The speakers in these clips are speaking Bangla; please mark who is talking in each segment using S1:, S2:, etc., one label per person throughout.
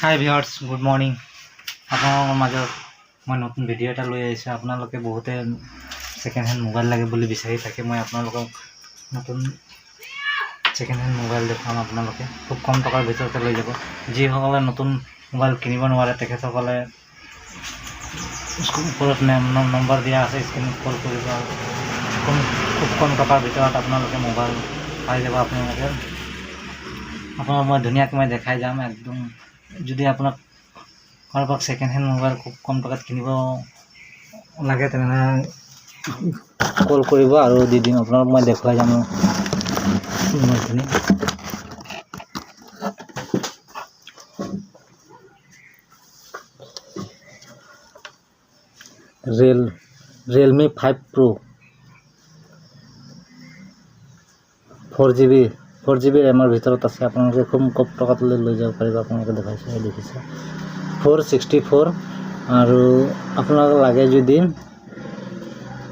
S1: হাই ভিউৱাৰ্ছ গুড মৰ্ণিং আপোনালোকৰ মাজত মই নতুন ভিডিঅ' এটা লৈ আহিছোঁ। আপোনালোকে বহুতে ছেকেণ্ড হেণ্ড মোবাইল লাগে বুলি বিচাৰি থাকে। মই আপোনালোকক নতুন ছেকেণ্ড হেণ্ড মোবাইল দেখুৱাম আপোনালোকে। খুব কম টকাৰ ভিতৰতে লৈ যাব। যিসকলে নতুন মোবাইল কিনিব নোৱাৰে, তেখেতসকলে ওপৰত নম্বৰ দিয়া আছে স্ক্ৰীণত কল কৰিব। কম, খুব কম টকাৰ ভিতৰত আপোনালোকে মোবাইল পাই যাব। আপোনালোকে, আপোনাক মই ধুনীয়াকৈ মই দেখাই যাম। একদম যদি আপোনাক কাৰোবাক ছেকেণ্ড হেণ্ড মোবাইল খুব কম টকাত কিনিব লাগে তেনেহ'লে কল কৰিব আৰু দি দিম। আপোনাক মই দেখুৱাই যাম মোবাইলখিনি real Realme five pro' four G B four G B ৰেমৰ ভিতৰত আছে। আপোনালোকে খুব কম টকাত লৈ যাব পাৰিব, আপোনালোকে দেখাইছে দেখিছে। ফ'ৰ ছিক্সটি ফ'ৰ আৰু আপোনালোকে লাগে যদি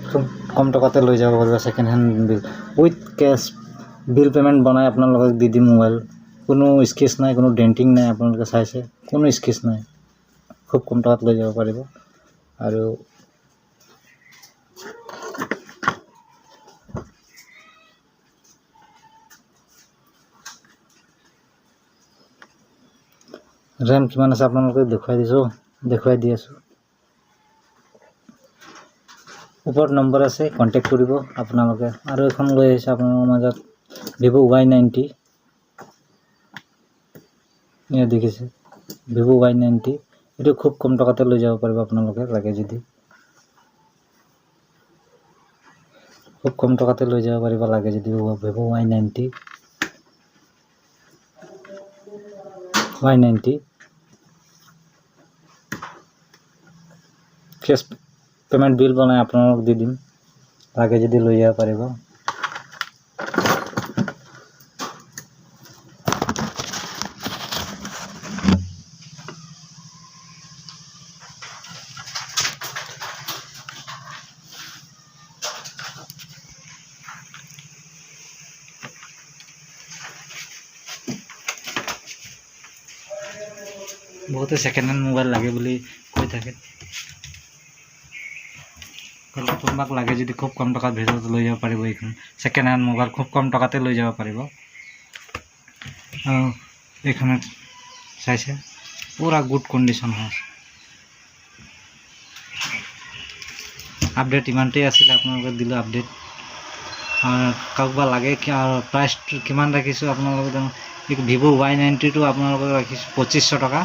S1: খুব কম টকাতে লৈ যাব পাৰিব second hand bill with case bill payment বনাই আপোনালোকক দি দিম মোবাইল। কোনো স্কেচ নাই, কোনো ডেণ্টিং নাই, আপোনালোকে চাইছে। কোনো স্কেচ নাই। খুব কম টকাত লৈ যাব পাৰিব। আৰু ৰেম কিমান আছে আপোনালোকে দেখুৱাই দিছোঁ, দেখুৱাই দি আছোঁ। ওপৰত নম্বৰ আছে কণ্টেক্ট কৰিব আপোনালোকে। আৰু এখন লৈ আহিছে আপোনালোকৰ মাজত ভিভ' ৱাই নাইণ্টি এয়া দেখিছে ভিভ' ৱাই নাইণ্টি এইটো খুব কম টকাতে লৈ যাব পাৰিব আপোনালোকে, লাগে যদি। খুব কম টকাতে লৈ যাব পাৰিব, লাগে যদি Vivo' Y ninety Y ninety payment bill বনাই আপোনালোকক দি দিম লাগে যদি লৈ যাব পাৰিব বহুতে ছেকেণ্ড হেণ্ড মোবাইল লাগে বুলি কৈ থাকে। তোমাক লাগে যদি খুব কম টকাত ভিতৰত লৈ যাব পাৰিব এইখন। ছেকেণ্ড হেণ্ড মোবাইল খুব কম টকাতে লৈ যাব পাৰিব। আৰু এইখনত চাইছে, পূৰা গুড কণ্ডিশ্যন হয়। আপডেট ইমানতেই আছিলে আপোনালোকে দিলোঁ আপডেট কাৰোবাৰ লাগে কি আৰু প্ৰাইচটো কিমান ৰাখিছোঁ আপোনালোকে জানো? ভিভ' ৱাই নাইণ্টিটো আপোনালোকক ৰাখিছোঁ পঁচিছশ টকা।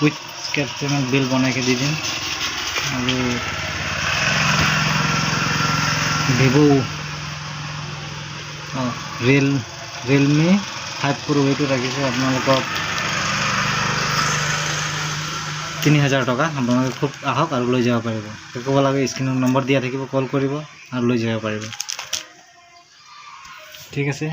S1: উইথ পে'মেণ্ট বিল বনাইকৈ দি দিম। আৰু ভিভ' অঁ ৰিয়েল ৰিয়েলমি ফাইভ প্ৰ' এইটো ৰাখিছোঁ আপোনালোকক তিনি হাজাৰ টকা আপোনালোকে খুব আহক আৰু লৈ যাব পাৰিব ক'ব লাগে স্ক্ৰীণত নম্বৰ দিয়া থাকিব কল কৰিব আৰু লৈ যাব পাৰিব ঠিক আছে